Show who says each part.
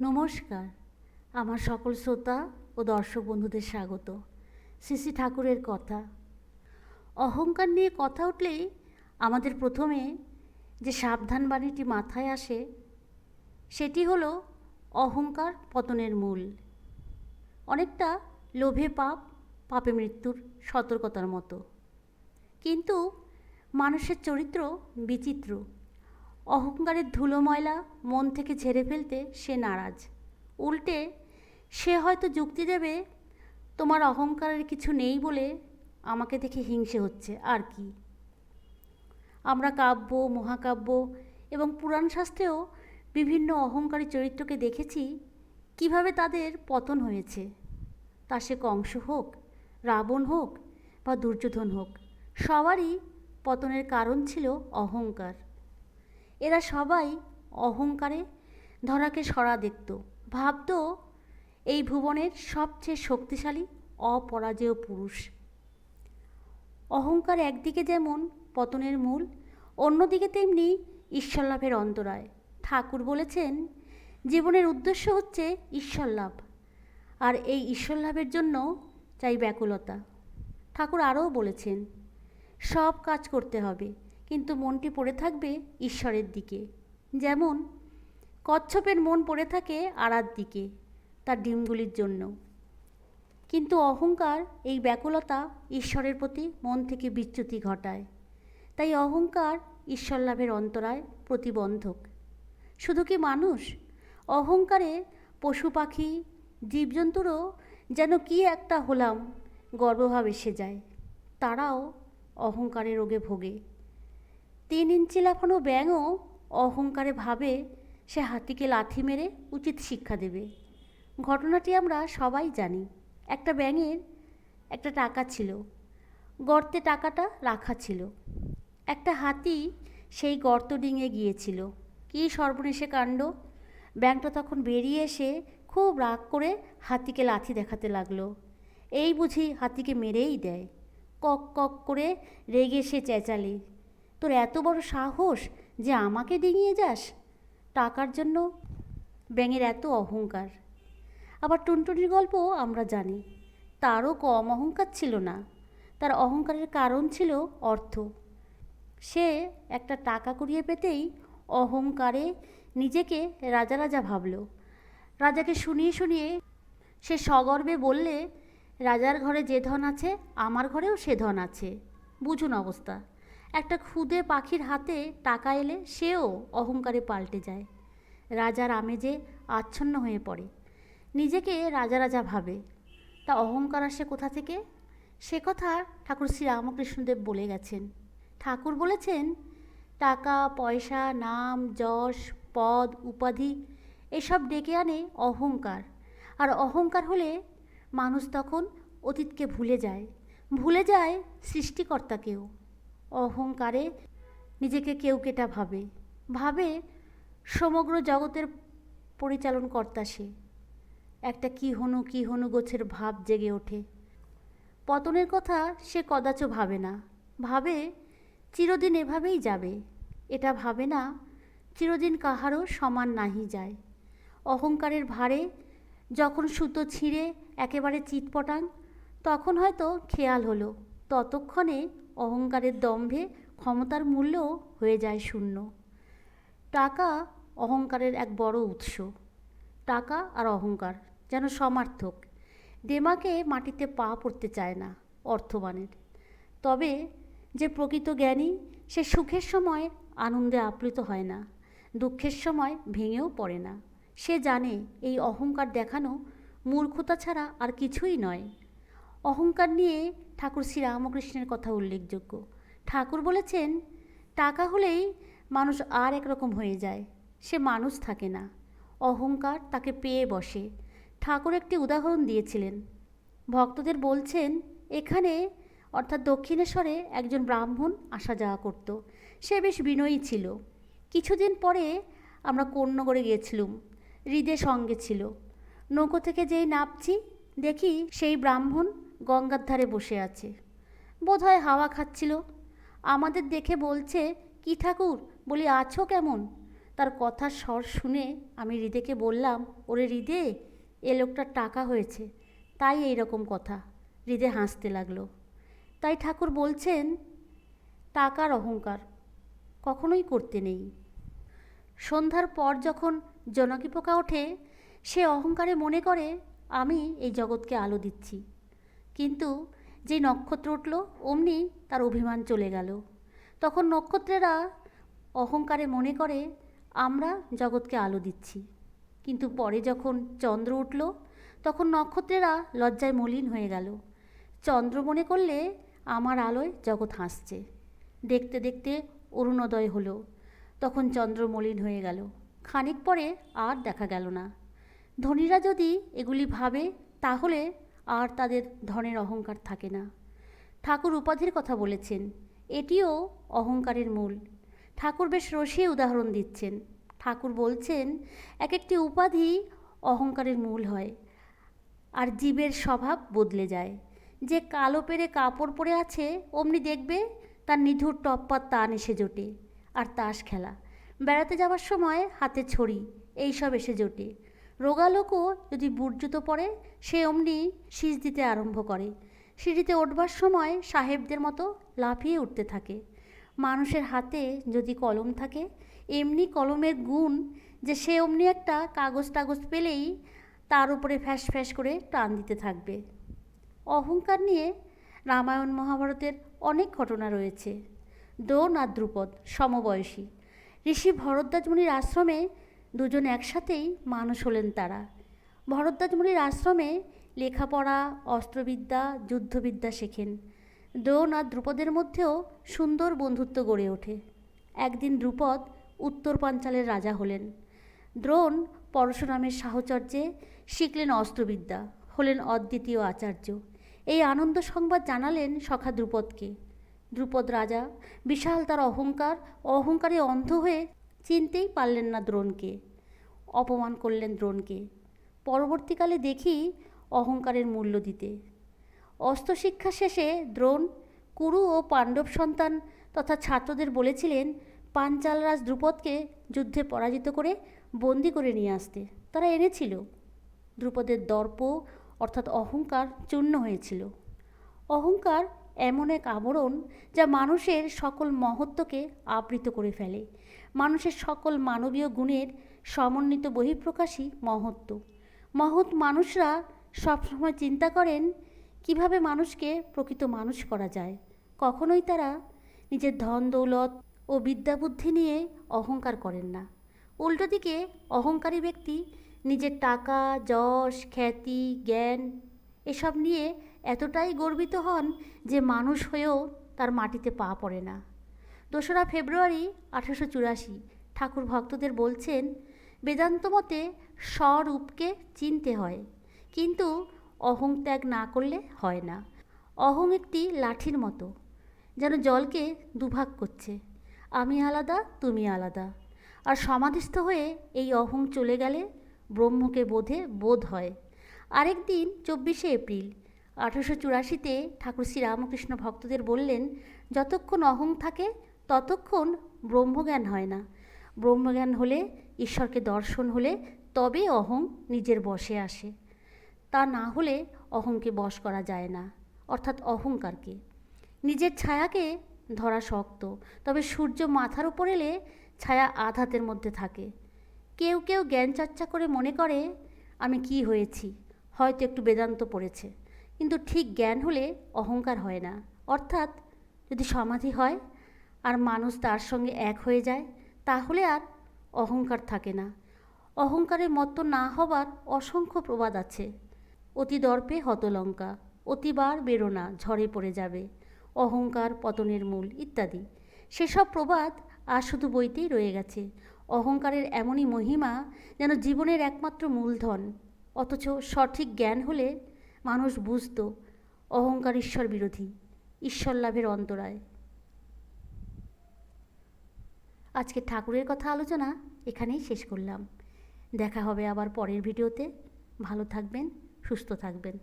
Speaker 1: নমস্কার। আমার সকল শ্রোতা ও দর্শক বন্ধুদের স্বাগত। শ্রী ঠাকুরের কথা। অহংকার নিয়ে কথা উঠলেই আমাদের প্রথমে যে সাবধান বাণীটি মাথায় আসে, সেটি হলো অহংকার পতনের মূল। অনেকটা লোভে পাপ, পাপে মৃত্যুর সতর্কতার মতো। কিন্তু মানুষের চরিত্র বিচিত্র। অহংকারের ধুলো ময়লা মন থেকে ঝেড়ে ফেলতে সে নারাজ। উল্টে, সে হয়তো যুক্তি দেবে, তোমার অহংকারের কিছু নেই বলে আমাকে দেখে হিংসে হচ্ছে, আর কি? আমরা কাব্য, মহাকাব্য এবং পুরাণ শাস্ত্রেও বিভিন্ন অহংকারী চরিত্রকে দেখেছি, কীভাবে তাদের পতন হয়েছে। তা সে কংস হোক, রাবণ হোক বা দুর্যোধন হোক, সবারই পতনের কারণ ছিল অহংকার। এরা সবাই অহংকারে ধরাকে সরা দেখত। ভাবত এই ভুবনের সবচেয়ে শক্তিশালী, অপরাজেয় পুরুষ। অহংকার একদিকে যেমন পতনের মূল, অন্যদিকে তেমনি ঈশ্বর লাভের অন্তরায়। ঠাকুর বলেছেন, জীবনের উদ্দেশ্য হচ্ছে ঈশ্বর লাভ আর এই ঈশ্বর লাভের জন্য চাই ব্যাকুলতা। ঠাকুর আরও বলেছেন, সব কাজ করতে হবে। কিন্তু মনটি পড়ে থাকবে ঈশ্বরের দিকে। যেমন, কচ্ছপের মন পড়ে থাকে আড়ার দিকে, তার ডিমগুলির জন্য। কিন্তু অহংকার, এই ব্যাকুলতা ঈশ্বরের প্রতি মন থেকে বিচ্যুতি ঘটায়। তাই অহংকার ঈশ্বর লাভের অন্তরায় প্রতিবন্ধক। শুধু কি মানুষ? অহংকারে পশু পাখি, জীবজন্তুরও যেন কি একটা হলাম, গর্বভাব এসে যায়। তারাও অহংকারে রোগে ভোগে। তিন ইঞ্চি লাফানো ব্যাঙও অহংকারে ভাবে সে হাতিকে লাথি মেরে উচিত শিক্ষা দেবে। ঘটনাটি আমরা সবাই জানি। একটা ব্যাঙের একটা টাকা ছিল। গর্তে টাকাটা রাখা ছিল। একটা হাতি সেই গর্ত ডিঙে গিয়েছিল। কী সর্বনেশে কাণ্ড? ব্যাংকটা তখন বেরিয়ে এসে খুব রাগ করে হাতিকে লাথি দেখাতে লাগল। এই বুঝি হাতিকে মেরেই দেয়। কক কক করে রেগে সে চেঁচালে। তোর এত বড় সাহস যে আমাকে ডিঙিয়ে যাস? টাকার জন্য ব্যাঙের এত অহংকার। আবার টুনটুনির গল্প আমরা জানি, তারও কম অহংকার ছিল না। তার অহংকারের কারণ ছিল অর্থ। সে একটা টাকা কুড়িয়ে পেতেই অহংকারে নিজেকে রাজা রাজা ভাবল। রাজাকে শুনিয়ে শুনিয়ে সে সগর্বে বললে, রাজার ঘরে যে ধন আছে, আমার ঘরেও সে ধন আছে। বুঝুন অবস্থা। একটা ক্ষুদে পাখির হাতে টাকা এলে সেও অহংকারে পাল্টে যায়। রাজার আমেজে আচ্ছন্ন হয়ে পড়ে। নিজেকে রাজা রাজা ভাবে। তা অহংকার আসে কোথা থেকে? সে কথা ঠাকুর শ্রী রামকৃষ্ণদেব বলে গেছেন। ঠাকুর বলেছেন, টাকা, পয়সা, নাম, যশ, পদ, উপাধি, এসব ডেকে আনে অহংকার। আর অহংকার হলে মানুষ তখন অতীতকে ভুলে যায়। ভুলে যায় সৃষ্টিকর্তাকেও। অহংকারে নিজেকে কেউ কেটা ভাবে। ভাবে সমগ্র জগতের পরিচালন কর্তা সে। একটা কি হনু কি হনু গোছের ভাব জেগে ওঠে। পতনের কথা সে কদাচ ভাবে না। ভাবে চিরদিন এভাবেই যাবে। এটা ভাবে না, চিরদিন কাহারও সমান নাহি যায়। অহংকারের ভারে যখন সুতো ছিঁড়ে একেবারে চিটপটাং, তখন হয়তো খেয়াল হলো, ততক্ষণে অহংকারের দম্ভে ক্ষমতার মূল্যও হয়ে যায় শূন্য। টাকা অহংকারের এক বড় উৎস। টাকা আর অহংকার যেন সমার্থক। দেমাকে মাটিতে পা পড়তে চায় না অর্থবানের। তবে যে প্রকৃত জ্ঞানী, সে সুখের সময় আনন্দে আপ্লুত হয় না, দুঃখের সময় ভেঙেও পড়ে না। সে জানে এই অহংকার দেখানো মূর্খতা ছাড়া আর কিছুই নয়। অহংকার নিয়ে ঠাকুর শ্রী রামকৃষ্ণের কথা উল্লেখযোগ্য। ঠাকুর বলেছেন, টাকা হলেই মানুষ আর একরকম হয়ে যায়, সে মানুষ থাকে না, অহংকার তাকে পেয়ে বসে। ঠাকুর একটি উদাহরণ দিয়েছিলেন। ভক্তদের বলছেন, এখানে, অর্থাৎ দক্ষিণেশ্বরে একজন ব্রাহ্মণ আসা যাওয়া করত, সে বেশ বিনয়ী ছিল। কিছুদিন পরে আমরা কন্যগড়ে গিয়েছিলুম হৃদে সঙ্গে ছিল। নৌকো থেকে যেই নামছি, দেখি সেই ব্রাহ্মণ গঙ্গার ধারে বসে আছে। বোধহয় হাওয়া খাচ্ছিল। আমাদের দেখে বলছে, কি ঠাকুর, বলি, আছো কেমন? তার কথার স্বর শুনে আমি হৃদেকে বললাম, ওরে হৃদে, এ লোকটার টাকা হয়েছে। তাই এই রকম কথা। হৃদে হাসতে লাগল। তাই ঠাকুর বলছেন, টাকার অহংকার কখনোই করতে নেই। সন্ধ্যার পর যখন জনকী পোকা ওঠে, সে অহংকারে মনে করে, আমি এই জগৎকে আলো দিচ্ছি। কিন্তু যেই নক্ষত্র উঠল, অমনি তার অভিমান চলে গেল। তখন নক্ষত্রেরা অহংকারে মনে করে, আমরা জগৎকে আলো দিচ্ছি। কিন্তু পরে যখন চন্দ্র উঠল, তখন নক্ষত্রেরা লজ্জায় মলিন হয়ে গেল। চন্দ্র মনে করলে, আমার আলোয় জগৎ হাসছে। দেখতে দেখতে অরুণোদয় হলো। তখন চন্দ্র মলিন হয়ে গেল। খানিক পরে আর দেখা গেল না। ধনীরা যদি এগুলি ভাবে, তাহলে আর তাদের ধনের অহংকার থাকে না। ঠাকুর উপাধির কথা বলেছেন, এটিও অহংকারের মূল। ঠাকুর বেশ রসিয়ে উদাহরণ দিচ্ছেন। ঠাকুর বলছেন এক একটি উপাধি অহংকারের মূল হয়, আর জীবের স্বভাব বদলে যায়। যে কালো পেরে কাপড় পরে আছে, অমনি দেখবে তার নিধুর টপ্পার তান এসে জোটে, আর তাস খেলা। বেড়াতে যাওয়ার সময় হাতে ছড়ি, এইসব এসে জোটে। রোগালোকও যদি বুট জুতো পরে সে অমনি শীষ দিতে আরম্ভ করে। সিঁড়িতে উঠবার সময় সাহেবদের মতো লাফিয়ে উঠতে থাকে। মানুষের হাতে যদি কলম থাকে, এমনি কলমের গুণ যে সে অমনি একটা কাগজ টাগজ পেলেই তার উপরে ফ্যাস ফ্যাস করে টান দিতে থাকবে। অহংকার নিয়ে রামায়ণ মহাভারতের অনেক ঘটনা রয়েছে। দ্রোণ আর দ্রুপদ, সমবয়সী। ঋষি ভরদ্বাজ মুনির আশ্রমে দুজন একসাথেই মানুষ হলেন তারা। ভরদ্বাজ মুনির আশ্রমে লেখাপড়া, অস্ত্রবিদ্যা, যুদ্ধবিদ্যা শেখেন। দ্রোণ আর দ্রুপদের মধ্যেও সুন্দর বন্ধুত্ব গড়ে ওঠে। একদিন দ্রুপদ উত্তর পাঞ্চালের রাজা হলেন। দ্রোণ পরশুরামের সাহচর্যে শিখলেন অস্ত্রবিদ্যা, হলেন অদ্বিতীয় আচার্য। এই আনন্দ সংবাদ জানালেন সখা দ্রুপদকে। দ্রুপদ রাজা, বিশাল তার অহংকার, অহংকারে অন্ধ হয়ে চিনতেই পারলেন না দ্রোণকে। অপমান করলেন দ্রোণকে। পরবর্তীকালে দেখি অহংকারের মূল্য দিতে। অস্ত্রশিক্ষা শেষে দ্রোণ, কুরু ও পাণ্ডব সন্তান তথা ছাত্রদের বলেছিলেন, পাঞ্চালরাজ দ্রুপদকে যুদ্ধে পরাজিত করে বন্দি করে নিয়ে আসতে। তারা এনেছিল। দ্রুপদের দর্প অর্থাৎ অহংকার চূর্ণ হয়েছিল। অহংকার এমন এক আবরণ যা মানুষের সকল মহত্বকে আবৃত করে ফেলে। মানুষের সকল মানবীয় গুণের সমন্বিত বহিঃপ্রকাশই মহত্ব। মহৎ মানুষরা সবসময় চিন্তা করেন, কীভাবে মানুষকে প্রকৃত মানুষ করা যায়? কখনোই তারা নিজের ধন, দৌলত ও বিদ্যাবুদ্ধি নিয়ে অহংকার করেন না। উল্টো দিকে, অহংকারী ব্যক্তি নিজের টাকা, যশ, খ্যাতি, জ্ঞান এসব নিয়ে এতটাই গর্বিত হন যে মানুষ হয়েও তার মাটিতে পা পড়ে না। দোসরা ফেব্রুয়ারি আঠারোশো চুরাশি ঠাকুর ভক্তদের বলছেন, বেদান্ত মতে স্বরূপকে চিনতে হয়, কিন্তু অহং ত্যাগ না করলে হয় না। অহং একটি লাঠির মতো, যেন জলকে দুভাগ করছে। আমি আলাদা, তুমি আলাদা। আর সমাধিস্থ হয়ে এই অহং চলে গেলে ব্রহ্মকে বোধে বোধ হয়। আরেক দিন চব্বিশে এপ্রিল আঠারোশো চুরাশিতে ঠাকুর শ্রীরামকৃষ্ণ ভক্তদের বললেন, যতক্ষণ অহং থাকে, ততক্ষণ ব্রহ্মজ্ঞান হয় না। ব্রহ্মজ্ঞান হলে, ঈশ্বরকে দর্শন হলে, তবে অহং নিজের বসে আসে। তা না হলে অহংকে বশ করা যায় না, অর্থাৎ অহংকারকে। নিজের ছায়াকে ধরা শক্ত, তবে সূর্য মাথার উপর এলে ছায়া আধাতের মধ্যে থাকে। কেউ কেউ জ্ঞান চর্চা করে মনে করে, আমি কি হয়েছি? হয়তো একটু বেদান্ত পড়েছে কিন্তু ঠিক জ্ঞান হলে অহংকার হয় না। অর্থাৎ যদি সমাধি হয় আর মানুষ তার সঙ্গে এক হয়ে যায়, তাহলে আর অহংকার থাকে না। অহংকারের মত্ত না হবার অসংখ্য প্রবাদ আছে। অতি দর্পে হতলঙ্কা, অতিবার বেরোনা, ঝড়ে পড়ে যাবে, অহংকার পতনের মূল ইত্যাদি। সেসব প্রবাদ আর শুধু বইতেই রয়ে গেছে। অহংকারের এমনই মহিমা যেন জীবনের একমাত্র মূলধন। অথচ সঠিক জ্ঞান হলে মানুষ বুঝত, অহংকার ঈশ্বর বিরোধী, ঈশ্বর লাভের অন্তরায়। আজকে ঠাকুরের কথা আলোচনা এখানেই শেষ করলাম। দেখা হবে আবার পরের ভিডিওতে। ভালো থাকবেন, সুস্থ থাকবেন।